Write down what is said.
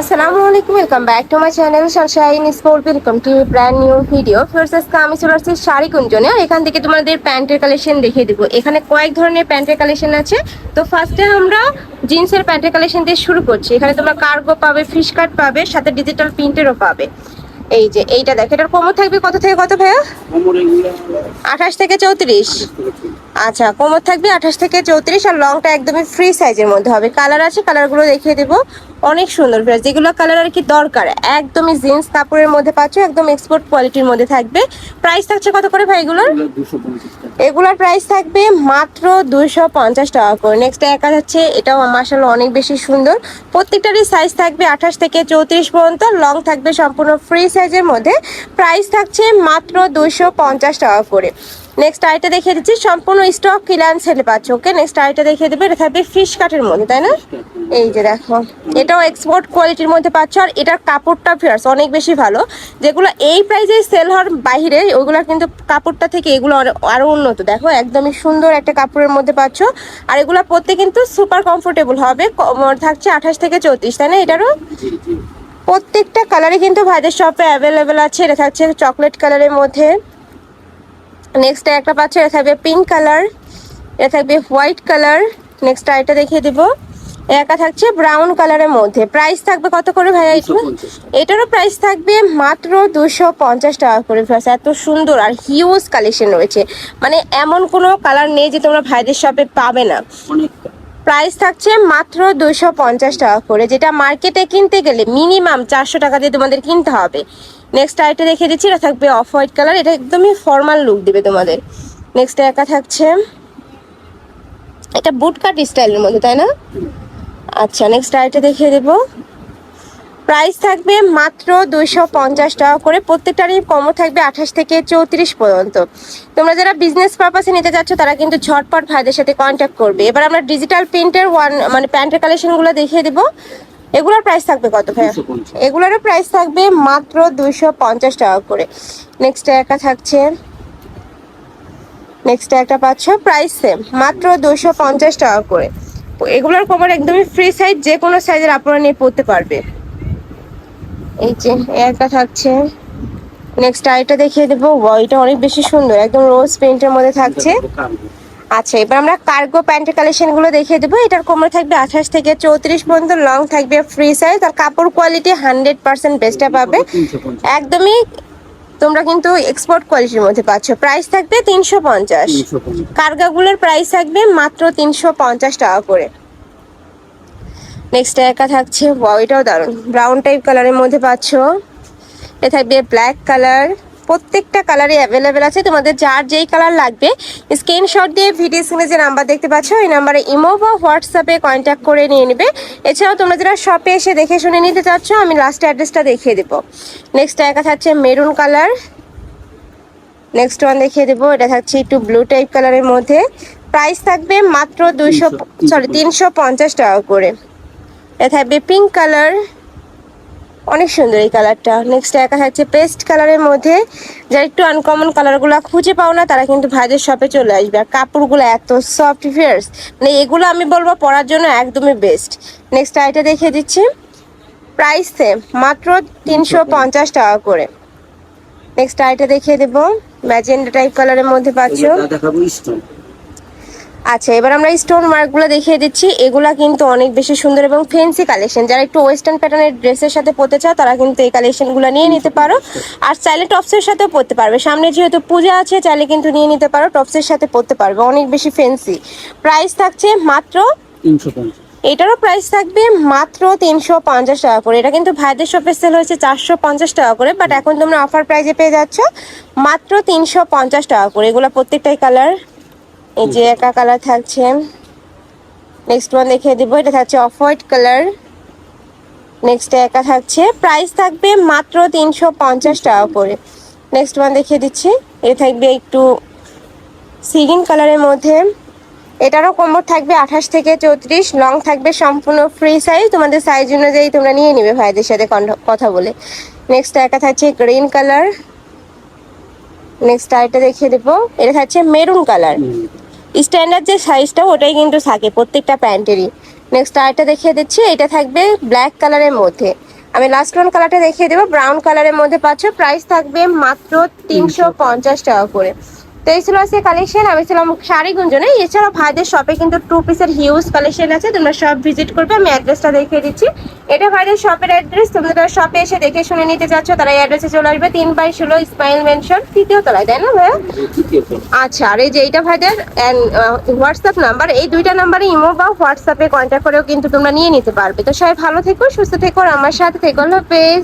আসসালামু আলাইকুম welcome back to my channel sunshine sport welcome to brand new video first আজকে আমি চলে আসছি শাড়ি কুঞ্জনে আর এখান থেকে তোমাদের প্যান্টের কালেকশন দেখিয়ে দেবো। এখানে কয়েক ধরনের প্যান্টের কালেকশন আছে। তো ফার্স্টে আমরা জিন্সের প্যান্টের কালেকশন দিয়ে শুরু করছি। এখানে তোমরা কার্গো পাবে ফিশ কাট পাবে সাথে ডিজিটাল প্রিন্টেরও পাবে। এই যে এইটা দেখো এটার কোমর থাকবে কত থেকে কত ভাইয়া? আঠাশ থেকে চৌত্রিশ। আচ্ছা কোমর থাকবে আঠাশ থেকে চৌত্রিশ আর লংটা একদমই ফ্রি সাইজের মধ্যে হবে। কালার আছে কালারগুলো দেখিয়ে দেবো। অনেক সুন্দর যেগুলো কালার আর কি দরকার, একদমই জিন্স কাপড়ের মধ্যে পাচ্ছ, একদম এক্সপোর্ট কোয়ালিটির মধ্যে থাকবে। প্রাইস থাকছে কত করে ভাই এগুলোর? এগুলোর প্রাইস থাকবে মাত্র দুইশো পঞ্চাশ টাকা করে। নেক্সট একা যাচ্ছে এটাও মার্শাল অনেক বেশি সুন্দর। প্রত্যেকটারই সাইজ থাকবে আঠাশ থেকে চৌত্রিশ পর্যন্ত লং থাকবে সম্পূর্ণ ফ্রি সাইজের মধ্যে। প্রাইস থাকছে মাত্র দুইশো পঞ্চাশ টাকা করে। নেক্সট আইটা দেখিয়ে দিচ্ছি সম্পূর্ণ স্টক কিলান সেলে পাচ্ছ ওকে নেক্সট আইটা দেখিয়ে দেবে এটা থাকবে ফিশ কাটের মধ্যে তাই না? এই যে দেখো এটাও এক্সপোর্ট কোয়ালিটির মধ্যে পাচ্ছ আর এটার কাপড়টা ফিয়ার্স অনেক বেশি ভালো। যেগুলো এই প্রাইসে সেল হওয়ার বাইরে ওইগুলো কিন্তু কাপড়টা থেকে এগুলো আরো- আরও উন্নত। দেখো একদমই সুন্দর একটা কাপড়ের মধ্যে পাচ্ছ আর এগুলো পরতে কিন্তু সুপার কমফোর্টেবল হবে থাকছে আঠাশ থেকে চৌত্রিশ তাই না এটারও? প্রত্যেকটা কালারে কিন্তু ভাইদের শপে অ্যাভেলেবেল আছে এটা থাকছে চকলেট কালারের মধ্যে। নেক্সট একটা পাচ্ছে এটা থাকবে পিঙ্ক কালার এটা থাকবে হোয়াইট কালার নেক্সট আরেকটা দেখিয়ে দিব। একা থাকছে ব্রাউন কালারের মধ্যে। প্রাইস থাকবে কত করে ভাইয়া এটা এটারও প্রাইস থাকবে মাত্র দুশো পঞ্চাশ টাকা করে ভাইয়া এত সুন্দর আর হিউজ কালেকশন রয়েছে। মানে এমন কোনো কালার নেই যে তোমরা ভাইদের শপে পাবে না। প্রাইস থাকছে মাত্র দুইশো পঞ্চাশ টাকা করে, যেটা মার্কেটে কিনতে গেলে মিনিমাম চারশো টাকা দিয়ে তোমাদের কিনতে হবে। নেক্সট আরেকটা দেখে দিচ্ছি, এটা থাকবে অফ হোয়াইট কালার এটা একদমই ফর্মাল লুক দেবে তোমাদের। নেক্সট একা থাকছে, এটা বুট কাট স্টাইলের মধ্যে, তাই না? আচ্ছা নেক্সট আরেকটা দেখিয়ে দেবো। প্রাইস থাকবে মাত্র দুইশো পঞ্চাশ টাকা করে। প্রত্যেকটারই কমও থাকবে আঠাশ থেকে চৌত্রিশ পর্যন্ত। তোমরা যারা বিজনেস পারপাসে নিতে চাচ্ছ তারা কিন্তু ঝটপট ভাইদের সাথে কন্ট্যাক্ট করবে। এবার আমরা ডিজিটাল প্রিন্টের ওয়ান মানে প্যান্টের কালেকশনগুলো দেখিয়ে দেবো। এগুলোর প্রাইস থাকবে কত ভাইয়া? এগুলোরও প্রাইস থাকবে মাত্র দুইশো পঞ্চাশ টাকা করে। নেক্সট একা থাকছে। নেক্সট একটা পাচ্ছ প্রাইস সেম মাত্র দুশো পঞ্চাশ টাকা করে। এগুলোর কোমর একদমই ফ্রি সাইজ যে কোনো সাইজের আপনারা নিয়ে পড়তে পারবে। এই যে একটা থাকছে। নেক্সট আইটা দেখিয়ে দেবো। এটা অনেক বেশি সুন্দর। একদম রোজ প্রিন্টের মধ্যে থাকছে। আচ্ছা এবার আমরা কার্গো প্যান্টের কালেকশনগুলো দেখিয়ে দেবো। এটার কোমর থাকবে আঠাশ থেকে চৌত্রিশ পর্যন্ত লং থাকবে ফ্রি সাইজ আর কাপড় কোয়ালিটি হান্ড্রেড পার্সেন্ট বেস্টটা পাবে। একদমই তোমরা কিন্তু এক্সপোর্ট কোয়ালিটির মধ্যে পাচ্ছ। প্রাইস থাকবে তিনশো পঞ্চাশ। 350 কার্গাগুলোর প্রাইস থাকবে মাত্র তিনশো পঞ্চাশ টাকা করে। নেক্সট একা থাকছে ওয়াও এটাও দারুণ। ব্রাউন টাইপ কালারের মধ্যে পাচ্ছ। এ থাকবে ব্ল্যাক কালার প্রত্যেকটা কালারই অ্যাভেলেবেল আছে। তোমাদের যার যেই কালার লাগবে স্ক্রিনশট দিয়ে ভিডিও স্ক্রিনে যে নাম্বার দেখতে পাচ্ছ ওই নাম্বারে ইমো বা হোয়াটসঅ্যাপে কন্ট্যাক্ট করে নিয়ে নেবে। এছাড়াও তোমরা যারা শপে এসে দেখে শুনে নিতে চাচ্ছ আমি লাস্ট অ্যাড্রেসটা দেখিয়ে দেবো। নেক্সট একা থাকছে মেরুন কালার নেক্সট ওয়ান দেখিয়ে দেবো। এটা থাকছে একটু ব্লু টাইপ কালারের মধ্যে। প্রাইস থাকবে মাত্র দুইশো সরি তিনশো পঞ্চাশ টাকা করে। এটা থাকবে পিঙ্ক কালার অনেক সুন্দর এই কালারটা নেক্সট একা থাকছে পেস্ট কালারের মধ্যে যারা একটু আনকমন কালারগুলো খুঁজে পাও না, তারা কিন্তু ভাইদের শপে চলে আসবে। আর কাপড়গুলো এত সফট ফিয়ার্স মানে এগুলো আমি বলব পরার জন্য একদমই বেস্ট নেক্সট আইটা দেখিয়ে দিচ্ছি। প্রাইস সেম মাত্র তিনশো পঞ্চাশ টাকা করে। নেক্সট আইটা দেখিয়ে দেবো। ম্যাজেন্ডা টাইপ কালারের মধ্যে পাচ্ছ। আচ্ছা এবার আমরা স্টোন মার্কগুলো দেখিয়ে দিচ্ছি। এগুলা কিন্তু অনেক বেশি সুন্দর এবং ফেন্সি কালেকশন যারা একটু ওয়েস্টার্ন প্যাটার্নের ড্রেসের সাথে পরতে চাও তারা কিন্তু এই কালেকশনগুলো নিয়ে নিতে পারো। আর চাইলে টপসের সাথেও পরতে পারবে। সামনে যেহেতু পূজা আছে চাইলে কিন্তু নিয়ে নিতে পারো টপসের সাথে পরতে পারবে। অনেক বেশি ফেন্সি প্রাইস থাকছে মাত্র 350 এটারও প্রাইস থাকবে মাত্র তিনশো পঞ্চাশ টাকা করে। এটা কিন্তু ভাইদের শপে সেল হয়েছে চারশো পঞ্চাশ টাকা করে বাট এখন তোমরা অফার প্রাইজে পেয়ে যাচ্ছ মাত্র তিনশো পঞ্চাশ টাকা করে। এগুলো প্রত্যেকটাই কালার এই যে একা কালার থাকছে। নেক্সট ওয়ান দেখিয়ে দিব, এটা থাকছে অফ হোয়াইট কালার। নেক্সট একা থাকছে। প্রাইস থাকবে মাত্র তিনশো পঞ্চাশ টাকা করে। নেক্সট ওয়ান দেখিয়ে দিচ্ছি। এটা থাকবে একটু সিগিন কালারের মধ্যে। এটারও কোমর থাকবে আঠাশ থেকে চৌত্রিশ। লং থাকবে সম্পূর্ণ ফ্রি সাইজ তোমাদের সাইজ অনুযায়ী তোমরা নিয়ে নিবে ভাইদের সাথে কথা বলে। নেক্সট একা থাকছে গ্রিন কালার। নেক্সট আরেকটা দেখিয়ে দেবো। এটা থাকছে মেরুন কালার। স্ট্যান্ডার্ড যে সাইজটা ওটাই কিন্তু থাকে প্রত্যেকটা প্যান্টেরই। নেক্সট আরেকটা দেখিয়ে দিচ্ছি, এটা থাকবে ব্ল্যাক কালারের মধ্যে। আমি লাস্ট ওয়ান কালারটা দেখিয়ে দেবো ব্রাউন কালারের মধ্যে পাচ্ছ প্রাইস থাকবে মাত্র তিনশো পঞ্চাশ টাকা করে। তো এই ছিল আজকে কালেকশন আমি ছিলাম শাড়ি গুঞ্জনে এছাড়াও ভাইদের শপে কিন্তু টু পিসের হিউজ কালেকশন আছে। তোমরা সব ভিজিট করবে, আমি অ্যাড্রেসটা দেখিয়ে দিচ্ছি। এটা ভাইদের শপের অ্যাড্রেস তোমরা শপে এসে দেখে শুনে নিতে চাচ্ছ, তারা এই অ্যাড্রেসে চলে আসবে। তিন বাই ষোলো স্মাইল মেনশন তৃতীয় তলায়, তাই না ভাইয়া? আচ্ছা আর এই যে এইটা ভাইদের হোয়াটসঅ্যাপ নাম্বার এই দুইটা নাম্বারে ইমো বা হোয়াটসঅ্যাপে কন্ট্যাক্ট করেও কিন্তু তোমরা নিয়ে নিতে পারবে। তো সবাই ভালো থেকো, সুস্থ থেকো আমার সাথে থেকো। হলো পেজ